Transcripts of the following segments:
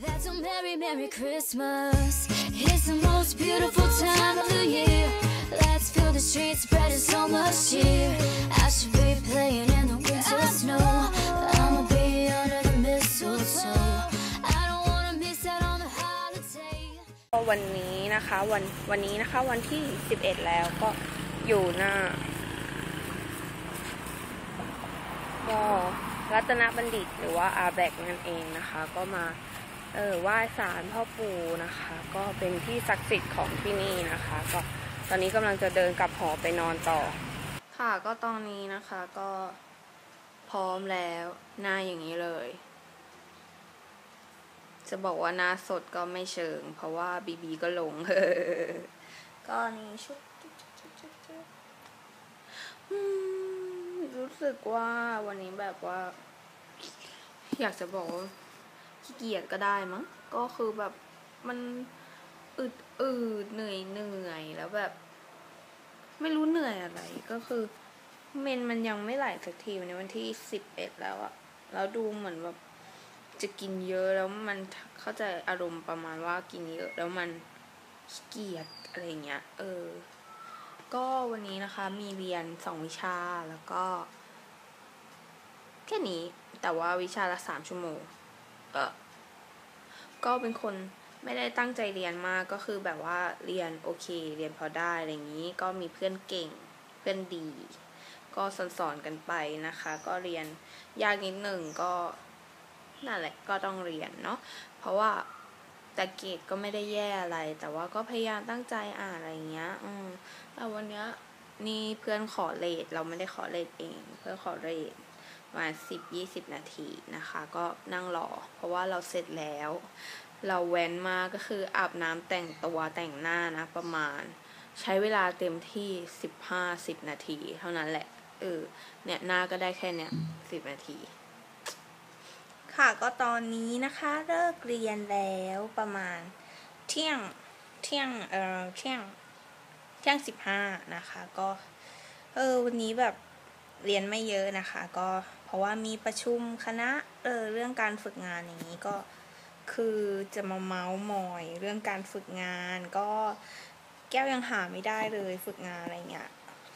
That's a Merry, Merry Christmas. It's the most beautiful time of the year. Let's fill the streets, spreading so much cheer. I should be playing in the winter snow. I'ma be under the mistletoe. I don't wanna miss out on the holiday. วันนี้นะคะวันวันนี้นะคะวันที่ 11 แล้วก็อยู่หน้าก็รัตนบัณฑิตหรือว่าอาแบกนั่นเองนะคะ ก็มา เออไหว้ศาลพ่อปู่นะคะ ก็เป็นที่ศักดิ์สิทธิ์ของที่นี่นะคะ ก็ตอนนี้กำลังจะเดินกลับหอไปนอนต่อ ค่ะก็ตอนนี้นะคะก็พร้อมแล้วหน้าอย่างนี้เลย จะบอกว่าหน้าสดก็ไม่เชิง เพราะว่าบีบีก็ลงก็นี่ชุดรู้สึกว่าวันนี้แบบว่า อยากจะบอกว่า ขี้เกียจก็ได้มั้ง ก็คือแบบมันอึดอึดเหนื่อยเหนื่อยแล้วแบบ ไม่รู้เหนื่อยอะไรก็คือเมนมันยังไม่ไหลสักทีวันนี้วันที่สิบเอ็ดแล้วอะแล้วดูเหมือนแบบจะกินเยอะแล้วมันเข้าใจอารมณ์ประมาณว่ากินเยอะ แล้วมันขี้เกียจอะไรเงี้ย เออ ก็วันนี้นะคะมีเรียนสองวิชาแล้วก็ แค่นี้แต่ว่าวิชาละสามชั่วโมง เออก็เป็นคนไม่ได้ตั้งใจเรียนมากก็คือแบบว่าเรียนโอเค เรียนพอได้อะไรอย่างนี้ ก็มีเพื่อนเก่งเพื่อนดี ก็สอนสอนกันไปนะคะ ก็เรียนยากนิดหนึ่งก็นั่นแหละก็ต้องเรียนเนาะเพราะว่าแต่เกรดก็ไม่ได้แย่อะไร แต่ว่าก็พยายามตั้งใจอ่านอะไรเงี้ย อืมแต่วันเนี้ยนี่เพื่อนขอเลทเราไม่ได้ขอเลทเอง เพื่อนขอเลท มาณสิบยี่สิบนาทีนะคะ ก็นั่งรอ เพราะว่าเราเสร็จแล้ว เราแว้นมาก็คืออาบน้ำแต่งตัวแต่งหน้านะ ประมาณ ใช้เวลาเต็มที่สิบห้าสิบนาที เท่านั้นแหละเออเนี่ยหน้าก็ได้แค่เนี้ยสิบนาที ค่ะก็ตอนนี้นะคะเลิกเรียนแล้วประมาณเที่ยงเที่ยงเออเที่ยงเที่ยงสิบห้านะคะ ก็ เออวันนี้แบบเรียนไม่เยอะนะคะ ก็ เพราะว่ามีประชุมคณะเออเรื่องการฝึกงานอย่างนี้ก็คือจะมาเมาส์มอย เรื่องการฝึกงานก็แก้วยังหาไม่ได้เลยฝึกงานอะไรเงี้ย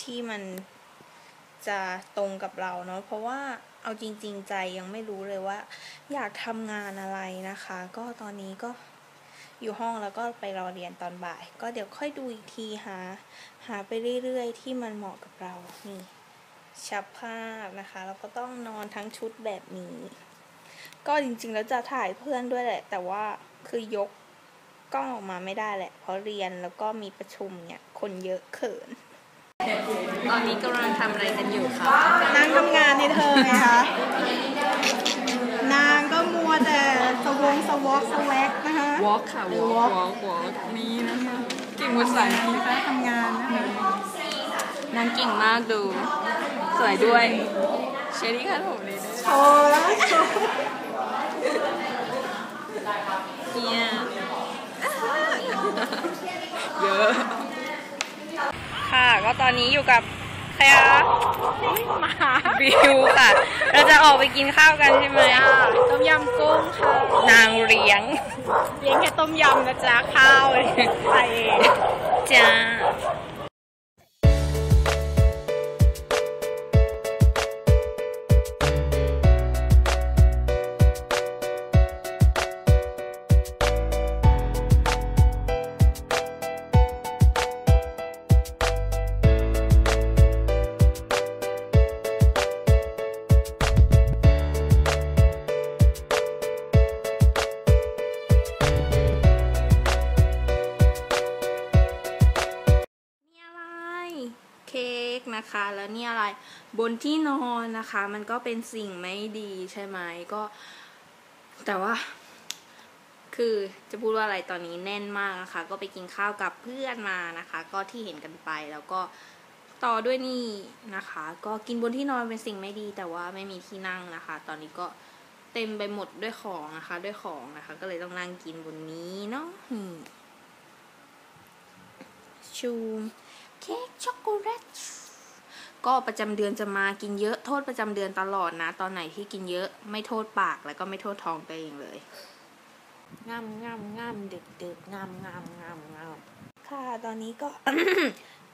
ที่มันจะตรงกับเราเนาะเพราะว่าเอาจริง ๆ ใจยังไม่รู้เลยว่า อยากทำงานอะไรนะคะ ก็ตอนนี้ก็อยู่ห้องแล้วก็ไปรอเรียนตอนบ่าย ก็เดี๋ยวค่อยดูอีกทีหาหาไปเรื่อย ๆ ที่มันเหมาะกับเรานี่ ชับภาพนะคะแล้วก็ต้องนอนทั้งชุดแบบนี้ ก็จริงๆแล้วจะถ่ายเพื่อนด้วยแหละ แต่ว่าคือยกกล้องออกมาไม่ได้แหละ เพราะเรียนแล้วก็มีประชุมเนี่ยคนเยอะเขิน ตอนนี้กำลังทำอะไรกันอยู่คะนางทำงานในเธอไงคะ นางก็มัวแต่สวงสวอกสแวกนะคะ walk ค่ะ walk walk walk นี่นะคะเก่งภาษาอังกฤษฟ้าทำงานนะคะนางเก่งมากดู สวยด้วย เชอรี่ค่ะผมเลยด้วยโชว์แล้วก็โชว์เนี่ยเยอะ ค่ะ ก็ตอนนี้อยู่กับใครอะมาบิวค่ะ เราจะออกไปกินข้าวกันใช่ไหมอะต้มยำกุ้งค่ะ นางเลี้ยง เลี้ยงแค่ต้มยำนะจ๊ะข้าวใส่เองจ้า นะคะ แล้วนี่อะไรบนที่นอนนะคะ มันก็เป็นสิ่งไม่ดีใช่ไหมก็ แต่ว่า คือจะพูดว่าอะไรตอนนี้แน่นมากนะคะ ก็ไปกินข้าวกับเพื่อนมานะคะ ก็ที่เห็นกันไปแล้วก็ต่อด้วยนี่นะคะ ก็กินบนที่นอนเป็นสิ่งไม่ดี แต่ว่าไม่มีที่นั่งนะคะ ตอนนี้ก็เต็มไปหมดด้วยของนะคะ ด้วยของนะคะ ก็เลยต้องนั่งกินบนนี้เนาะชูเค้กช็อกโกแลต ก็ประจำเดือนจะมากินเยอะโทษประจำเดือนตลอดนะ ตอนไหนที่กินเยอะไม่โทษปากแล้วก็ไม่โทษท้องตัวเองเลยงามงามงามดึกดึกงามงามงามงามค่ะตอนนี้ก็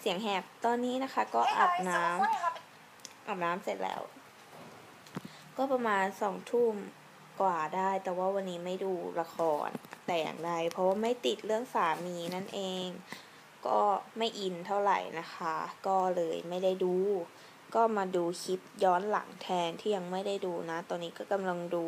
เสียงแหบตอนนี้นะคะ ก็อาบน้ำอาบน้ำเสร็จแล้ว ก็ประมาณสองทุ่มกว่าได้ แต่ว่าวันนี้ไม่ดูละครแต่อย่างใดเพราะว่าไม่ติดเรื่องสามีนั่นเอง ก็ไม่อินเท่าไหร่นะคะ ก็เลยไม่ได้ดู ก็มาดูคลิปย้อนหลังแทนที่ยังไม่ได้ดูนะ ตอนนี้ก็กำลังดู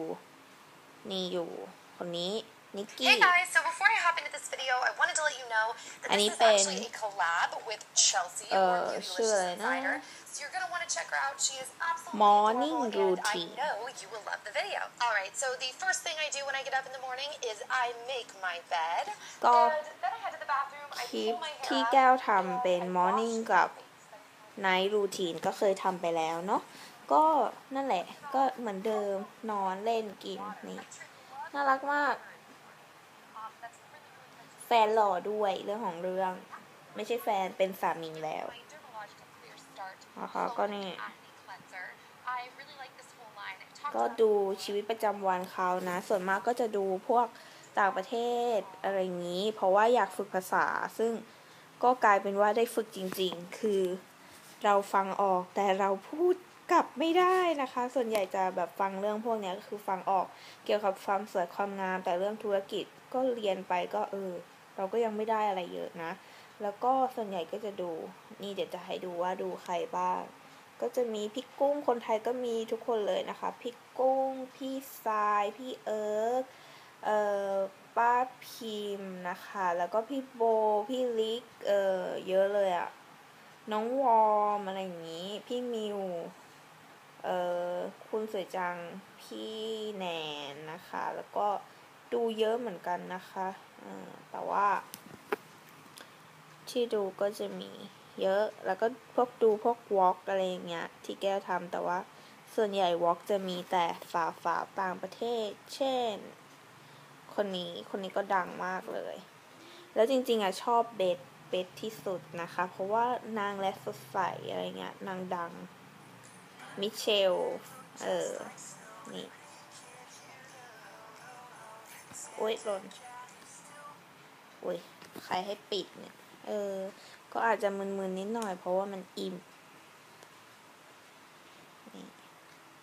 นี่อยู่คนนี้ นิกกี้ Hey guys, so before I hop into this video, I wanted to let you know that And this he is been- actually a collab with Chelsea, Uh, or Beauty sure, Delicious no. Designer. So you're gonna want to check her out. She is absolutely Morning adorable, routine. and I know you will love the video. All right, so the first thing I do when I get up in the morning is I make my bed, ก็ and then I head to the bathroom. I คลิป pull my hair ที่ out, แก้ว and ทำเป็น I morning wash กับ my face. ไนท์รูทีนก็เคยทำไปแล้วเนาะก็นั่นแหละก็เหมือนเดิมนอนเล่นกินนี่น่ารักมาก แฟนหล่อด้วยเรื่องของเรื่อง ไม่ใช่แฟนเป็นสามีแล้ว My Dermalogica Clear Start นะคะก็นี่ Acne Cleanser. I really like this whole line. I've talked ก็ about ดูชีวิตประจำวันเขานะ ส่วนมากก็จะดูพวกต่างประเทศอะไรอย่างนี้ เพราะว่าอยากฝึกภาษา ซึ่งก็กลายเป็นว่าได้ฝึกจริง ๆ คือเราฟังออกแต่เราพูดกลับไม่ได้นะคะ ส่วนใหญ่จะแบบฟังเรื่องพวกเนี้ยก็คือฟังออกเกี่ยวกับความสวยความงามแต่เรื่องธุรกิจก็เรียนไปก็เออ เราก็ยังไม่ได้อะไรเยอะนะ แล้วก็ส่วนใหญ่ก็จะดู นี่เดี๋ยวจะให้ดูว่าดูใครบ้าง ก็จะมีพี่กุ้งคนไทยก็มีทุกคนเลยนะคะ พี่กุ้ง พี่ทราย พี่เอิร์กเอ่อป้าพิมพ์นะคะ แล้วก็พี่โบ พี่ลิก เอ่อ เยอะเลยอะน้องวอมอะไรอย่างนี้ พี่มิว เอ่อ คุณสวยจัง พี่แนนนะคะ แล้วก็ดูเยอะเหมือนกันนะคะ แต่ว่า ที่ดูก็จะมีเยอะ แล้วก็พวกดูพวกวอล์กอะไรอย่างเงี้ยที่แก้วทำแต่ว่าส่วนใหญ่วอล์กจะมีแต่ฝาฝาต่างประเทศ เช่น คนนี้คนนี้ก็ดังมากเลย แล้วจริงๆอะชอบเบสเบสที่สุดนะคะ เพราะว่านางและสดใสอะไรเงี้ยนางดัง มิเชล เออ นี่ โอ้ยหล่น อ้ยใครให้ปิดเนี่ย เออ ก็อาจจะมึนๆนิดหน่อยเพราะว่ามันอิ่ม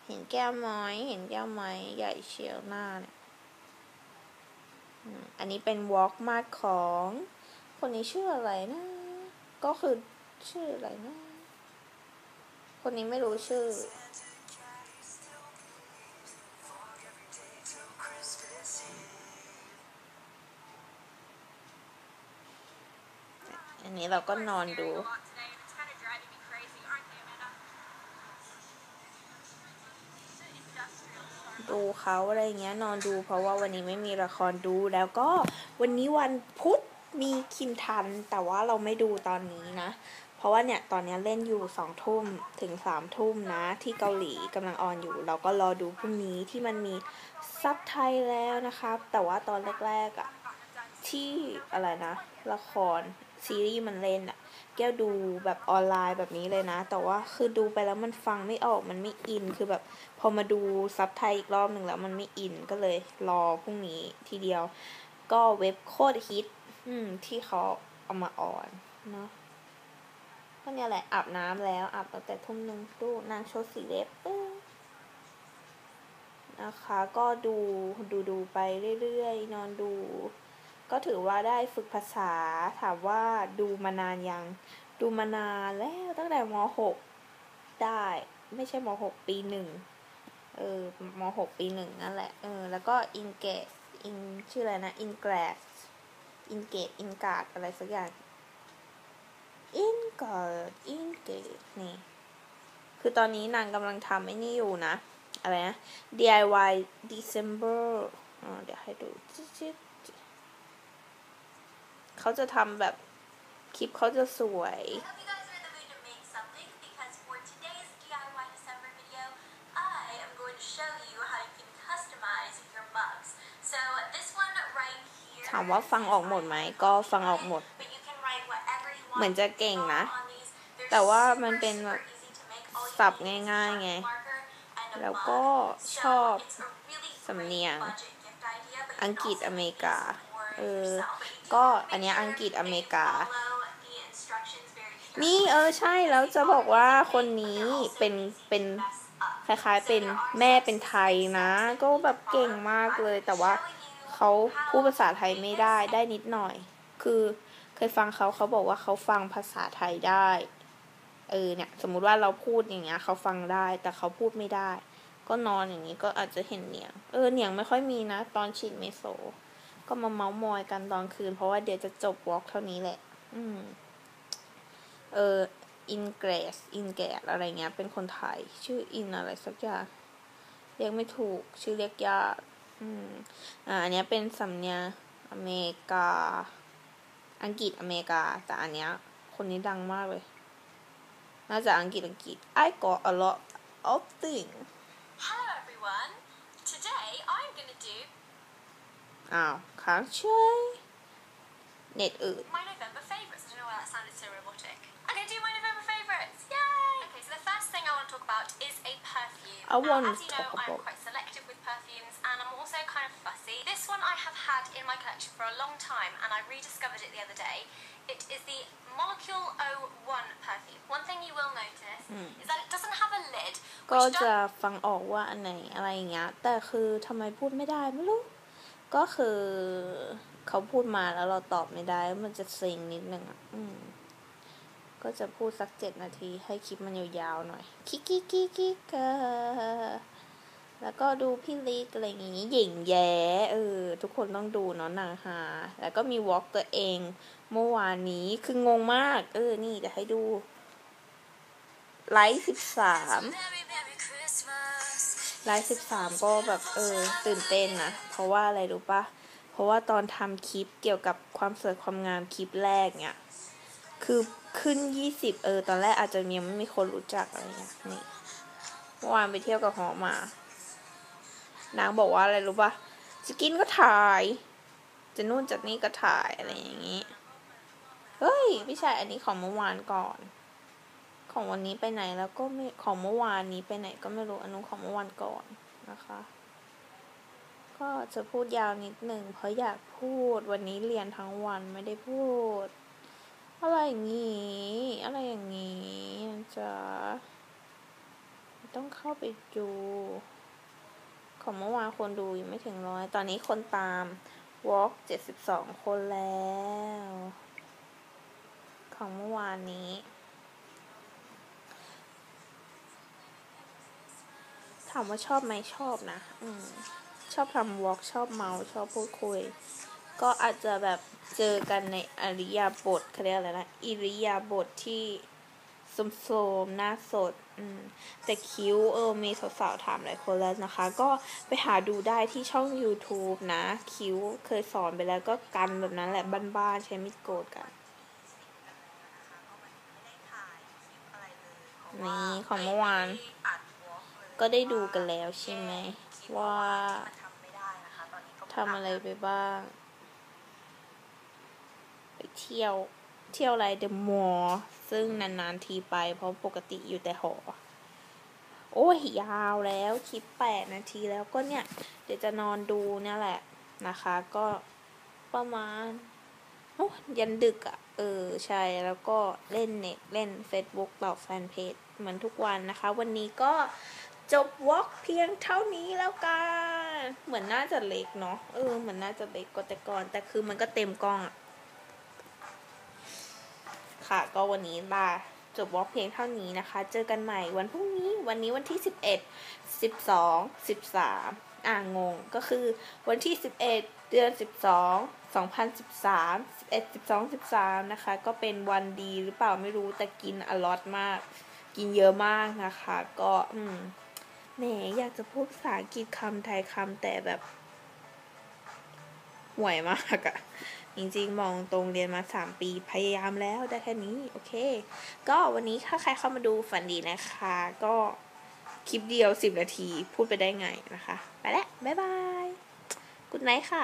เห็นแก้วม้อยเห็นแก้วม้อยใหญ่เชียวหน้าเนี่ยอันนี้เป็นวอล์กมาดของ คนนี้ชื่ออะไรนะ ก็คือชื่ออะไรนะ คนนี้ไม่รู้ชื่อ นนี้เราก็นอนดู ดูเขาอะไรเงี้ยนอนดูเพราะว่าวันนี้ไม่มีละครดูแล้วก็วันนี้วันพุธมีคิมทัน แต่ว่าเราไม่ดูตอนนี้นะ เพราะว่าเนี่ยตอนนี้เล่นอยู่สองทุ่มถึงสามทุ่มนะ ที่เกาหลีกำลังออนอยู่ เราก็รอดูพรุ่งนี้ที่มันมีซับไทยแล้วนะครับ แต่ว่าตอนแรกๆอะ่ะที่อะไรนะ ละคร ซีรีส์มันเล่นอะแก้วดูแบบออนไลน์แบบนี้เลยนะ แต่ว่าคือดูไปแล้วมันฟังไม่ออกมันไม่อินคือแบบ พอมาดูซับไทยอีกรอบหนึ่งแล้วมันไม่อินก็เลยรอพรุ่งนี้ทีเดียว ก็เว็บโคตรฮิตที่เขาเอามาออนเนาะก็เนี่ยแหละอาบน้ำแล้วอาบตั้งแต่ทุ่มหนึ่งดูนางโชว์สีเล็บนะคะ ก็ดูดูดูไปเรื่อยๆ นอนดู ก็ถือว่าได้ฝึกภาษาถามว่าดูมานานยัง ดูมานานแล้วตั้งแต่มหกได้ ไม่ใช่มหกปีหนึ่งเออมหกปีหนึ่งนั่นแหละเออแล้วก็อินเกตอินชื่ออะไรนะอินแกรสอินเกตอินกาดอะไรสักอย่างอินกาดอินเกตนี่คือตอนนี้นางกำลังทำไอ้นี่อยู่นะ อะไรนะ DIY December อ่าเดี๋ยวให้ดูจิ๊ เขาจะทำแบบคลิปเขาจะสวย Hope you guys are in the mood to make something because for today's DIY December video, I am going to show you how you can customize your mugs. So this one right here. ถามว่าฟังออกหมดไหม ก็ฟังออกหมด But you can write whatever you want เหมือนจะเก่งนะ on these. They're แต่ว่า super, มันเป็นแบบ super easy to make. All you สับ need is a ง่ายๆไง Sharpie marker and a แล้ว mug. ก็ So ชอบ it's a really สำเนียง great budget gift idea, but อังกฤษอเมริกา เออ ก็อันนี้อังกฤษอเมริกา นี่เออใช่แล้วจะบอกว่าคนนี้เป็นเป็นคล้ายๆเป็นแม่เป็นไทยนะ ก็แบบเก่งมากเลย แต่ว่าเขาพูดภาษาไทยไม่ได้ได้นิดหน่อย คือเคยฟังเขาเขาบอกว่าเขาฟังภาษาไทยได้ เออเนี่ย สมมุติว่าเราพูดอย่างเงี้ยเขาฟังได้ แต่เขาพูดไม่ได้ ก็นอนอย่างนี้ก็อาจจะเห็นเหนียง เออเหนียงไม่ค่อยมีนะ ตอนฉีดเมโซ ก็มาเมาส์มอยกันตอนคืน เพราะว่าเดี๋ยวจะจบวอล์กเท่านี้แหละ อืม เอออินเกรสอินแกดอะไรเงี้ย เป็นคนไทย ชื่ออินอะไรสักอย่างเรียกไม่ถูก ชื่อเรียกยากอืม อ่า อันเนี้ยเป็นสำเนียงอเมริกา อังกฤษอเมริกา แต่อันเนี้ย คนนี้ดังมากเลย น่าจะอังกฤษอังกฤษ I got a lot of things Hello everyone. Today I'm gonna do อ้าว ค้างเฉยเน็ตอืด my November favourites. I don't know why that sounded so robotic. I'm gonna do my November favourites. Yay! Okay, so the first thing I want to talk about is a perfume. I now, want as you to know, talk I'm about- quite selective with perfumes, and I'm also kind of fussy. This one I have had in my collection for a long time, and I rediscovered it the other day. It is the Molecule 01 perfume. One thing you will notice is that it doesn't have a lid, ก็ which จะ does ฟังออกว่าอันไหนอะไรอย่างเงี้ยแต่คือทำไมพูดไม่ได้ไม่รู้ ก็คือเขาพูดมาแล้วเราตอบไม่ได้ มันจะซิงนิดนึงอะอืมก็จะพูดสักเจ็ดนาที ให้คลิปมันยาวๆหน่อยคิกคิกคิกคิกเกอแล้วก็ดูพี่ลิกอะไรอย่างงี้หญิงแย้เออ ทุกคนต้องดูเนาะนางฮาแล้วก็มีวอล์กตัวเองเมื่อวานนี้คืองงมาก เออ นี่เดี๋ยวให้ดู ไลฟ์สิบสาม ไลฟ์สิบสามก็แบบเออตื่นเต้นนะ เพราะว่าอะไรรู้ปะเพราะว่าตอนทำคลิปเกี่ยวกับความสวยความงามคลิปแรกเนี่ย คือขึ้นยี่สิบเออ ตอนแรกอาจจะยังไม่มีคนรู้จักอะไรเงี้ยนี่เมื่อวานไปเที่ยวกับหอมานางบอกว่าอะไรรู้ปะจะกินก็ถ่าย จะนู่นจากนี่ก็ถ่ายอะไรอย่างงี้ เฮ้ย ไม่ใช่อันนี้ของเมื่อวานก่อน ของวันนี้ไปไหนแล้วก็ไม่ของเมื่อวานนี้ไปไหนก็ไม่รู้อันนู้นของเมื่อวานก่อนนะคะ ก็จะพูดยาวนิดหนึ่งเพราะอยากพูดวันนี้เรียนทั้งวันไม่ได้พูด อะไรอย่างงี้อะไรอย่างงี้นะจ๊ะต้องเข้าไปดู ของเมื่อวานคนดูยังไม่ถึงร้อยตอนนี้คนตาม Walk เจ็ดสิบสองคนแล้ว ของเมื่อวานนี้ ถามว่าชอบไหมชอบนะ อืมชอบทำวอล์กชอบเมาส์ชอบพูดคุย ก็อาจจะแบบเจอกันในอริยาบทเขาเรียกอะไรนะอิริยาบทที่สมโสมๆหน้าสด อืม แต่คิ้วเออ มีสาวๆถามหลายคนแล้วนะคะ ก็ไปหาดูได้ที่ช่อง YouTube นะ คิ้วเคยสอนไปแล้วก็กันแบบนั้นแหละบ้านๆใช้มิดโกนกัน นี่ของเมื่อวาน ก็ได้ดูกันแล้วใช่ไหม ว่าทำอะไรไปบ้าง ไปเที่ยวเที่ยวอะไรเดอะมอลล์ซึ่งนานๆทีไปเพราะปกติอยู่แต่หอ โอ้ยยาวแล้วคลิปแปดนาทีแล้วก็เนี่ย เดี๋ยวจะนอนดูเนี่ยแหละนะคะ ก็ประมาณโอ้ยันดึกอะ่ะ เออ ใช่ แล้วก็เล่นเน็ต เล่น Facebook ต่อแฟนเพจเหมือนทุกวันนะคะ วันนี้ก็ จบวอล์กเพียงเท่านี้แล้วกัน เหมือนน่าจะเล็กเนาะ เออ เหมือนน่าจะเล็กกว่าแต่ก่อน แต่คือมันก็เต็มกล้องอะค่ะ ก็วันนี้ลาจบวอล์กเพียงเท่านี้นะคะ เจอกันใหม่วันพรุ่งนี้ วันนี้วันที่สิบเอ็ดสิบสองสิบสามอ่างง ก็คือวันที่สิบเอ็ดเดือนสิบสองสองพันสิบสามสิบเอ็ดสิบสองสิบสามนะคะ ก็เป็นวันดีหรือเปล่าไม่รู้ แต่กินอลอตมาก กินเยอะมากนะคะ ก็ อืม หมอยากจะพูดภาษาอังกฤษคำไทยคำแต่แบบห่วยมากอะจริงๆ มองตรงเรียนมาสามปีพยายามแล้วได้แค่นี้ โอเค ก็วันนี้ถ้าใครเข้ามาดูฝันดีนะคะ ก็คลิปเดียวสิบนาทีพูดไปได้ไงนะคะ ไปแล้ว บ๊ายบาย กุดไนท์ค่ะ